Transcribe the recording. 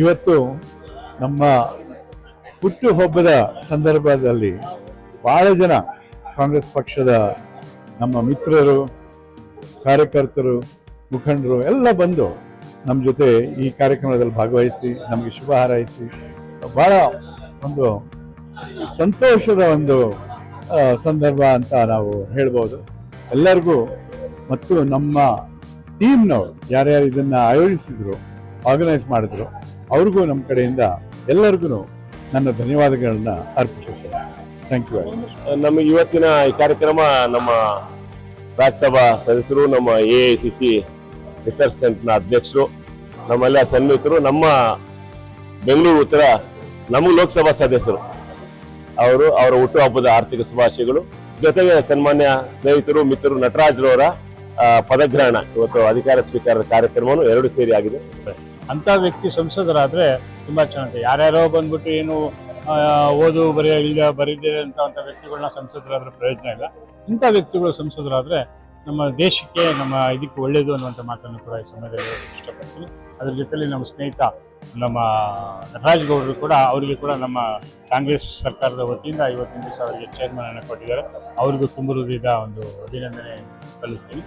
ಇವತ್ತು ನಮ್ಮ ಹುಟ್ಟುಹಬ್ಬದ ಸಂದರ್ಭದಲ್ಲಿ ಬಹಳ ಜನ ಕಾಂಗ್ರೆಸ್ ಪಕ್ಷದ ನಮ್ಮ ಮಿತ್ರರು, ಕಾರ್ಯಕರ್ತರು, ಮುಖಂಡರು ಎಲ್ಲ ಬಂದು ನಮ್ಮ ಜೊತೆ ಈ ಕಾರ್ಯಕ್ರಮದಲ್ಲಿ ಭಾಗವಹಿಸಿ ನಮಗೆ ಶುಭ ಹಾರೈಸಿ, ಬಹಳ ಒಂದು ಸಂತೋಷದ ಒಂದು ಸಂದರ್ಭ ಅಂತ ನಾವು ಹೇಳ್ಬೋದು. ಎಲ್ಲರಿಗೂ ಮತ್ತು ನಮ್ಮ ಟೀಮ್ನವರು ಯಾರ್ಯಾರು ಇದನ್ನ ಆಯೋಜಿಸಿದ್ರು ಆರ್ಗನೈಸ್ ಮಾಡಿದ್ರು, ಅವ್ರಿಗೂ ನಮ್ಮ ಕಡೆಯಿಂದ ಎಲ್ಲರಿಗೂ ನನ್ನ ಧನ್ಯವಾದಗಳನ್ನ ಅರ್ಪಿಸುತ್ತೇನೆ. ಥ್ಯಾಂಕ್ ಯು ವೆರಿ ಮಚ್ ನಮ್ಮ ಇವತ್ತಿನ ಈ ಕಾರ್ಯಕ್ರಮ ನಮ್ಮ ರಾಜ್ಯಸಭಾ ಸದಸ್ಯರು, ನಮ್ಮ A I C C research ಸೆಂಟರ್ನ ಅಧ್ಯಕ್ಷರು, ನಮ್ಮೆಲ್ಲ ಸನ್ನಿಹಿತರು, ನಮ್ಮ ಬೆಂಗಳೂರು ಉತ್ತರ, ನಮ್ಮ ಲೋಕಸಭಾ ಸದಸ್ಯರು, ಅವರು ಅವರ ಹುಟ್ಟುಹಬ್ಬದ ಆರ್ಥಿಕ ಶುಭಾಶಯಗಳು. ಜೊತೆಗೆ ಸನ್ಮಾನ್ಯ ಸ್ನೇಹಿತರು, ಮಿತ್ರರು, ನಟರಾಜ್ರವರ ಪದಗ್ರಹಣ. ಇವತ್ತು ಅಧಿಕಾರ ಸ್ವೀಕಾರದ ಕಾರ್ಯಕ್ರಮವನ್ನು ಎರಡು ಸೇರಿ ಆಗಿದೆ. ಅಂತ ವ್ಯಕ್ತಿ ಸಂಸದರಾದ್ರೆ ತುಂಬಾ ಚೆನ್ನಾಗಿದೆ. ಯಾರ್ಯಾರೋ ಬಂದ್ಬಿಟ್ಟು ಏನು ಓದು, ಬರೆಯ ಇಲ್ಲ ಬರೀದೇ ಅಂತ ವ್ಯಕ್ತಿಗಳನ್ನ ಸಂಸದರಾದ್ರೆ ಪ್ರಯೋಜನ ಇಲ್ಲ. ಇಂಥ ವ್ಯಕ್ತಿಗಳು ಸಂಸದರಾದ್ರೆ ನಮ್ಮ ದೇಶಕ್ಕೆ, ನಮ್ಮ ಇದಕ್ಕೆ ಒಳ್ಳೇದು ಅನ್ನುವಂಥ ಮಾತನ್ನು ಕೂಡ ಈ ಸಮಯದಲ್ಲಿ ಇಷ್ಟಪಡ್ತೀನಿ. ಅದ್ರ ಜೊತೆಯಲ್ಲಿ ನಮ್ಮ ಸ್ನೇಹಿತ, ನಮ್ಮ ನಟರಾಜ್ ಗೌಡರು ಕೂಡ, ಅವರಿಗೆ ಕೂಡ ನಮ್ಮ ಕಾಂಗ್ರೆಸ್ ಸರ್ಕಾರದ ವತಿಯಿಂದ ಇವತ್ತಿನ ದಿವಸ ಅವರಿಗೆ ಚೇರ್ಮನ್ ಅನ್ನು ಕೊಟ್ಟಿದ್ದಾರೆ. ಅವರಿಗೂ ತುಂಬ ಹೃದಯದ ಒಂದು ಅಭಿನಂದನೆ ಸಲ್ಲಿಸ್ತೀನಿ.